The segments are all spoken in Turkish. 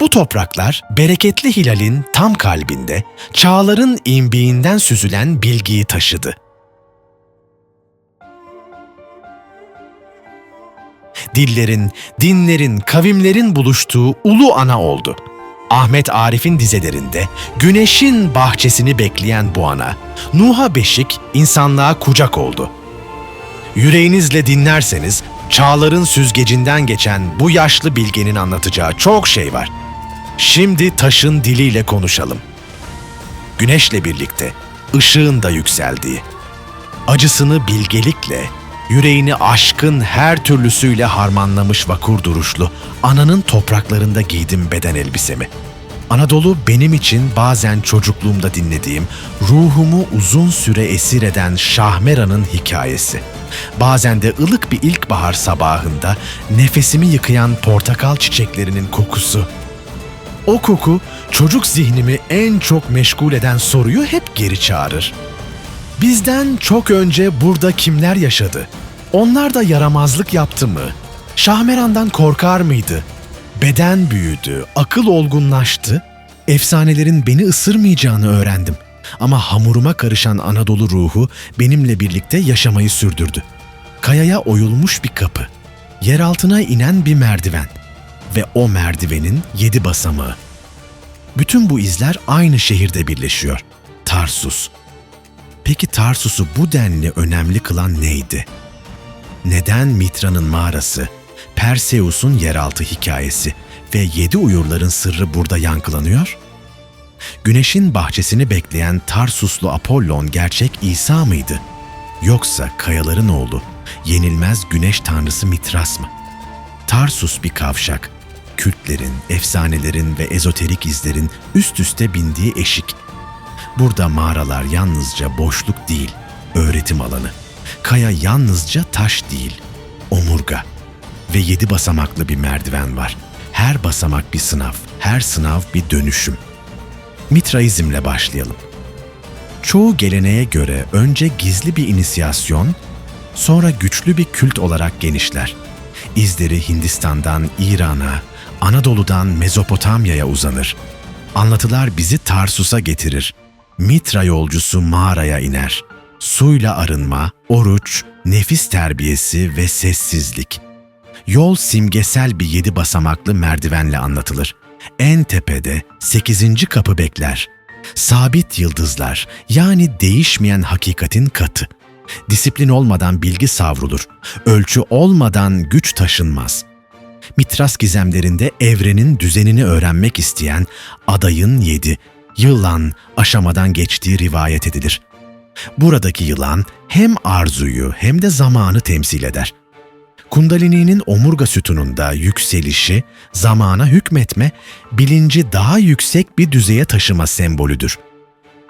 Bu topraklar bereketli hilalin tam kalbinde çağların imbiğinden süzülen bilgiyi taşıdı. Dillerin, dinlerin, kavimlerin buluştuğu ulu ana oldu. Ahmet Arif'in dizelerinde güneşin bahçesini bekleyen bu ana, Nuh'a beşik, insanlığa kucak oldu. Yüreğinizle dinlerseniz çağların süzgecinden geçen bu yaşlı bilgenin anlatacağı çok şey var. Şimdi taşın diliyle konuşalım. Güneşle birlikte ışığın da yükseldiği, acısını bilgelikle, yüreğini aşkın her türlüsüyle harmanlamış vakur duruşlu, ananın topraklarında giydim beden elbisemi. Anadolu benim için bazen çocukluğumda dinlediğim, ruhumu uzun süre esir eden Şahmeran'ın hikayesi. Bazen de ılık bir ilkbahar sabahında nefesimi yıkayan portakal çiçeklerinin kokusu. O koku çocuk zihnimi en çok meşgul eden soruyu hep geri çağırır. Bizden çok önce burada kimler yaşadı? Onlar da yaramazlık yaptı mı? Şahmeran'dan korkar mıydı? Beden büyüdü, akıl olgunlaştı. Efsanelerin beni ısırmayacağını öğrendim. Ama hamuruma karışan Anadolu ruhu benimle birlikte yaşamayı sürdürdü. Kayaya oyulmuş bir kapı, yer altına inen bir merdiven ve o merdivenin yedi basamağı. Bütün bu izler aynı şehirde birleşiyor. Tarsus. Peki Tarsus'u bu denli önemli kılan neydi? Neden Mitra'nın mağarası, Perseus'un yeraltı hikayesi ve yedi uyurların sırrı burada yankılanıyor? Güneşin bahçesini bekleyen Tarsuslu Apollon gerçek İsa mıydı? Yoksa kayaların oğlu, yenilmez güneş tanrısı Mitras mı? Tarsus bir kavşak, kültlerin, efsanelerin ve ezoterik izlerin üst üste bindiği eşik. Burada mağaralar yalnızca boşluk değil, öğretim alanı. Kaya yalnızca taş değil, omurga. Ve yedi basamaklı bir merdiven var. Her basamak bir sınav, her sınav bir dönüşüm. Mitraizmle başlayalım. Çoğu geleneğe göre önce gizli bir inisiyasyon, sonra güçlü bir kült olarak genişler. İzleri Hindistan'dan İran'a, Anadolu'dan Mezopotamya'ya uzanır. Anlatılar bizi Tarsus'a getirir. Mitra yolcusu mağaraya iner. Suyla arınma, oruç, nefis terbiyesi ve sessizlik. Yol simgesel bir yedi basamaklı merdivenle anlatılır. En tepede sekizinci kapı bekler. Sabit yıldızlar yani değişmeyen hakikatin katı. Disiplin olmadan bilgi savrulur. Ölçü olmadan güç taşınmaz. Mitras gizemlerinde evrenin düzenini öğrenmek isteyen adayın yedi, yılan aşamadan geçtiği rivayet edilir. Buradaki yılan hem arzuyu hem de zamanı temsil eder. Kundalini'nin omurga sütununda yükselişi, zamana hükmetme, bilinci daha yüksek bir düzeye taşıma sembolüdür.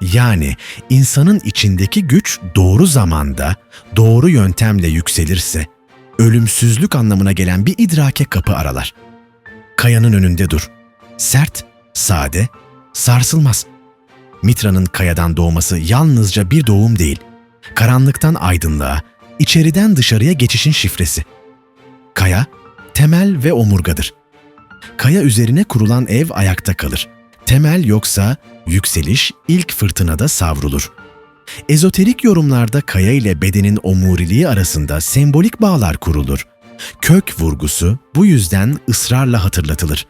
Yani insanın içindeki güç doğru zamanda, doğru yöntemle yükselirse, ölümsüzlük anlamına gelen bir idrake kapı aralar. Kayanın önünde dur. Sert, sade, sarsılmaz. Mitra'nın kayadan doğması yalnızca bir doğum değil. Karanlıktan aydınlığa, içeriden dışarıya geçişin şifresi. Kaya, temel ve omurgadır. Kaya üzerine kurulan ev ayakta kalır. Temel yoksa yükseliş ilk fırtınada savrulur. Ezoterik yorumlarda kaya ile bedenin omuriliği arasında sembolik bağlar kurulur. Kök vurgusu bu yüzden ısrarla hatırlatılır.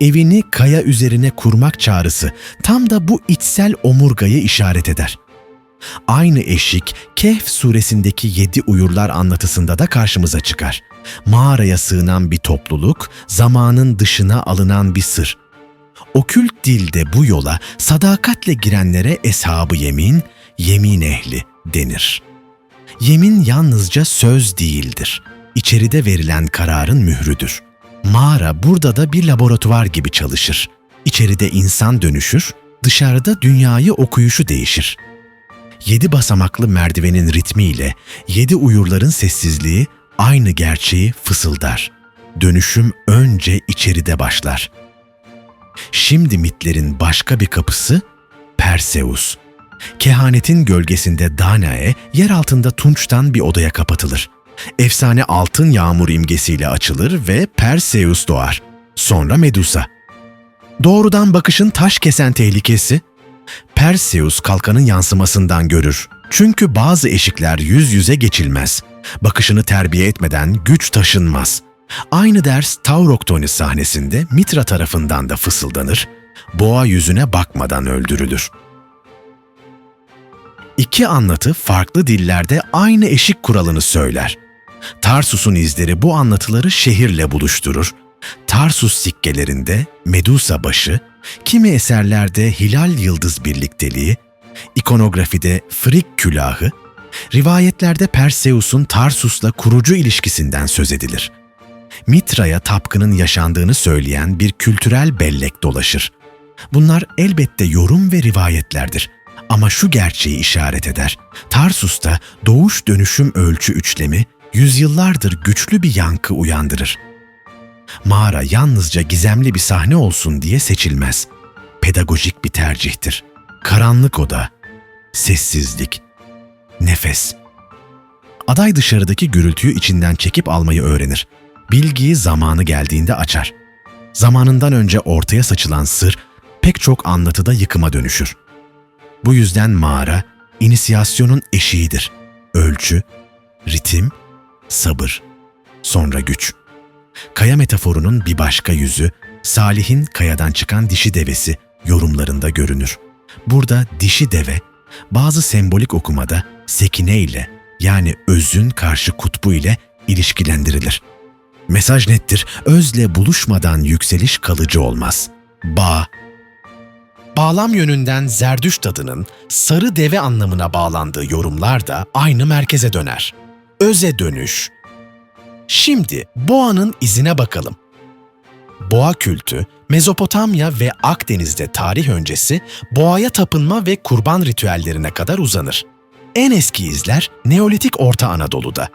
Evini kaya üzerine kurmak çağrısı tam da bu içsel omurgayı işaret eder. Aynı eşik Kehf suresindeki yedi uyurlar anlatısında da karşımıza çıkar. Mağaraya sığınan bir topluluk, zamanın dışına alınan bir sır. Okült dilde bu yola sadakatle girenlere eshabı yemin, yemin ehli denir. Yemin yalnızca söz değildir. İçeride verilen kararın mührüdür. Mağara burada da bir laboratuvar gibi çalışır. İçeride insan dönüşür, dışarıda dünyayı okuyuşu değişir. Yedi basamaklı merdivenin ritmiyle yedi uyurların sessizliği aynı gerçeği fısıldar. Dönüşüm önce içeride başlar. Şimdi mitlerin başka bir kapısı Perseus. Kehanetin gölgesinde Danae yer altında tunçtan bir odaya kapatılır. Efsane altın yağmur imgesiyle açılır ve Perseus doğar. Sonra Medusa. Doğrudan bakışın taş kesen tehlikesi, Perseus kalkanın yansımasından görür. Çünkü bazı eşikler yüz yüze geçilmez. Bakışını terbiye etmeden güç taşınmaz. Aynı ders Tauroktoni sahnesinde Mitra tarafından da fısıldanır. Boğa yüzüne bakmadan öldürülür. İki anlatı farklı dillerde aynı eşik kuralını söyler. Tarsus'un izleri bu anlatıları şehirle buluşturur. Tarsus sikkelerinde Medusa başı, kimi eserlerde hilal yıldız birlikteliği, ikonografide Frik külahı, rivayetlerde Perseus'un Tarsus'la kurucu ilişkisinden söz edilir. Mitra'ya tapkının yaşandığını söyleyen bir kültürel bellek dolaşır. Bunlar elbette yorum ve rivayetlerdir. Ama şu gerçeği işaret eder. Tarsus'ta doğuş dönüşüm ölçü üçlemi yüzyıllardır güçlü bir yankı uyandırır. Mağara yalnızca gizemli bir sahne olsun diye seçilmez. Pedagojik bir tercihtir. Karanlık oda, sessizlik, nefes. Aday dışarıdaki gürültüyü içinden çekip almayı öğrenir. Bilgiyi zamanı geldiğinde açar. Zamanından önce ortaya saçılan sır pek çok anlatıda yıkıma dönüşür. Bu yüzden mağara inisiyasyonun eşiğidir. Ölçü, ritim, sabır, sonra güç. Kaya metaforunun bir başka yüzü, Salih'in kayadan çıkan dişi devesi yorumlarında görünür. Burada dişi deve, bazı sembolik okumada sekine ile yani özün karşı kutbu ile ilişkilendirilir. Mesaj nettir, özle buluşmadan yükseliş kalıcı olmaz. Bağ, Bağlam yönünden Zerdüşt adının sarı deve anlamına bağlandığı yorumlar da aynı merkeze döner. Öze dönüş. Şimdi boğanın izine bakalım. Boğa kültü, Mezopotamya ve Akdeniz'de tarih öncesi boğaya tapınma ve kurban ritüellerine kadar uzanır. En eski izler Neolitik Orta Anadolu'da.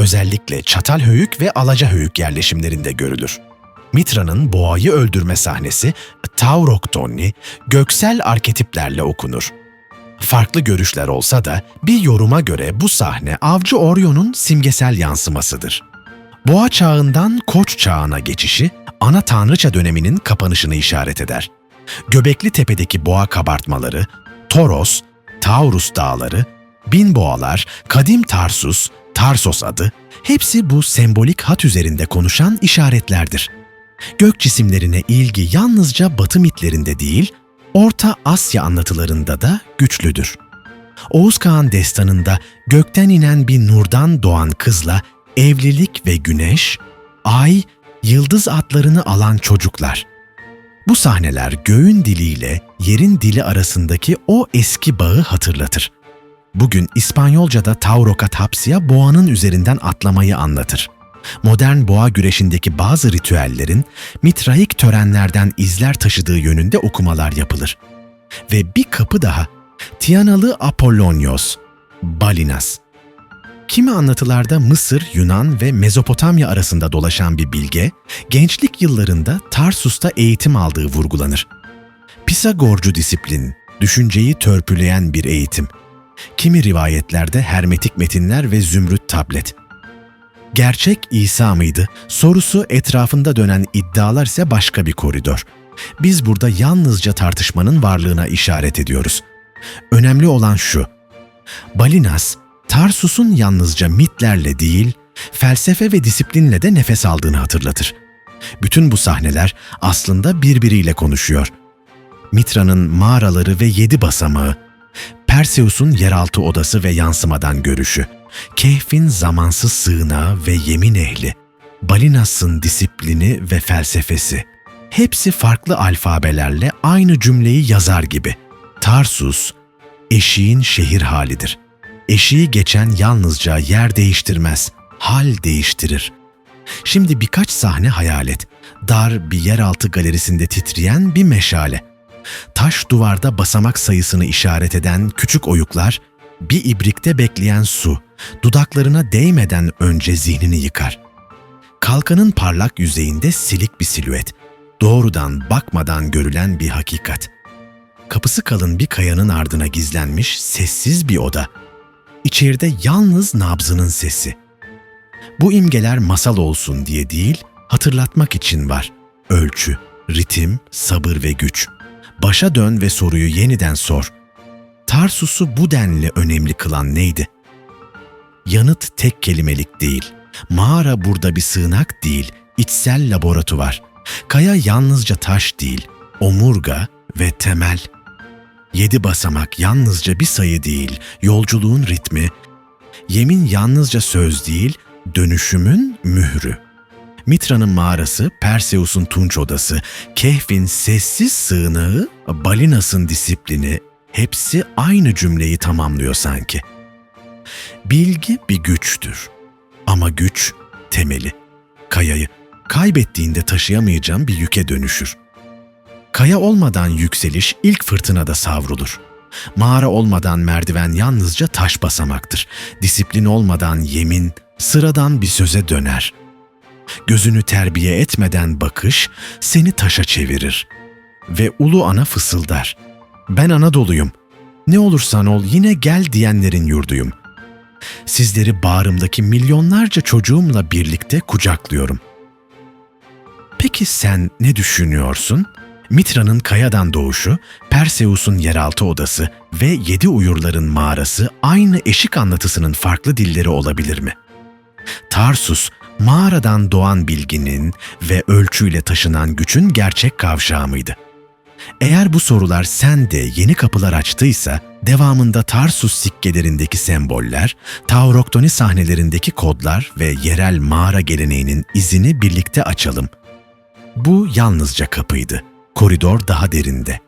Özellikle Çatalhöyük ve Alacahöyük yerleşimlerinde görülür. Mitra'nın boğayı öldürme sahnesi Tauroktonni, göksel arketiplerle okunur. Farklı görüşler olsa da bir yoruma göre bu sahne avcı Orion'un simgesel yansımasıdır. Boğa çağından Koç çağına geçişi ana tanrıça döneminin kapanışını işaret eder. Göbekli Tepe'deki boğa kabartmaları, Toros, Taurus dağları, bin boğalar, kadim Tarsus, Tarsos adı, hepsi bu sembolik hat üzerinde konuşan işaretlerdir. Gök cisimlerine ilgi yalnızca Batı mitlerinde değil, Orta Asya anlatılarında da güçlüdür. Oğuz Kağan destanında gökten inen bir nurdan doğan kızla evlilik ve güneş, ay, yıldız adlarını alan çocuklar. Bu sahneler göğün diliyle yerin dili arasındaki o eski bağı hatırlatır. Bugün İspanyolca'da Taurocatapsia boğanın üzerinden atlamayı anlatır. Modern boğa güreşindeki bazı ritüellerin mitraik törenlerden izler taşıdığı yönünde okumalar yapılır. Ve bir kapı daha, Tianalı Apollonios, Balinas. Kimi anlatılarda Mısır, Yunan ve Mezopotamya arasında dolaşan bir bilge, gençlik yıllarında Tarsus'ta eğitim aldığı vurgulanır. Pisagorcu disiplin, düşünceyi törpüleyen bir eğitim. Kimi rivayetlerde hermetik metinler ve zümrüt tablet. Gerçek İsa mıydı? Sorusu etrafında dönen iddialar ise başka bir koridor. Biz burada yalnızca tartışmanın varlığına işaret ediyoruz. Önemli olan şu. Balinas, Tarsus'un yalnızca mitlerle değil, felsefe ve disiplinle de nefes aldığını hatırlatır. Bütün bu sahneler aslında birbiriyle konuşuyor. Mitra'nın mağaraları ve yedi basamağı, Perseus'un yeraltı odası ve yansımadan görüşü, Kehf'in zamansız sığınağı ve yemin ehli, Balinas'ın disiplini ve felsefesi. Hepsi farklı alfabelerle aynı cümleyi yazar gibi. Tarsus, eşiğin şehir halidir. Eşiği geçen yalnızca yer değiştirmez, hal değiştirir. Şimdi birkaç sahne hayal et. Dar bir yeraltı galerisinde titreyen bir meşale. Taş duvarda basamak sayısını işaret eden küçük oyuklar, bir ibrikte bekleyen su, dudaklarına değmeden önce zihnini yıkar. Kalkanın parlak yüzeyinde silik bir silüet, doğrudan bakmadan görülen bir hakikat. Kapısı kalın bir kayanın ardına gizlenmiş sessiz bir oda. İçeride yalnız nabzının sesi. Bu imgeler masal olsun diye değil, hatırlatmak için var. Ölçü, ritim, sabır ve güç. Başa dön ve soruyu yeniden sor. Tarsus'u bu denli önemli kılan neydi? Yanıt tek kelimelik değil. Mağara burada bir sığınak değil, içsel laboratuvar. Kaya yalnızca taş değil, omurga ve temel. Yedi basamak yalnızca bir sayı değil, yolculuğun ritmi. Yemin yalnızca söz değil, dönüşümün mührü. Mitra'nın mağarası, Perseus'un tunç odası, Kehf'in sessiz sığınağı, Balinas'ın disiplini, hepsi aynı cümleyi tamamlıyor sanki. Bilgi bir güçtür. Ama güç temeli. Kayayı kaybettiğinde taşıyamayacağım bir yüke dönüşür. Kaya olmadan yükseliş ilk fırtınada savrulur. Mağara olmadan merdiven yalnızca taş basamaktır. Disiplin olmadan yemin sıradan bir söze döner. Gözünü terbiye etmeden bakış seni taşa çevirir. Ve ulu ana fısıldar. Ben Anadolu'yum. Ne olursan ol yine gel diyenlerin yurduyum. Sizleri bağrımdaki milyonlarca çocuğumla birlikte kucaklıyorum. Peki sen ne düşünüyorsun? Mitra'nın kayadan doğuşu, Perseus'un yeraltı odası ve yedi uyurların mağarası aynı eşik anlatısının farklı dilleri olabilir mi? Tarsus, mağaradan doğan bilginin ve ölçüyle taşınan gücün gerçek kavşağı mıydı? Eğer bu sorular sende yeni kapılar açtıysa, devamında Tarsus sikkelerindeki semboller, Tauroktoni sahnelerindeki kodlar ve yerel mağara geleneğinin izini birlikte açalım. Bu yalnızca kapıydı. Koridor daha derinde.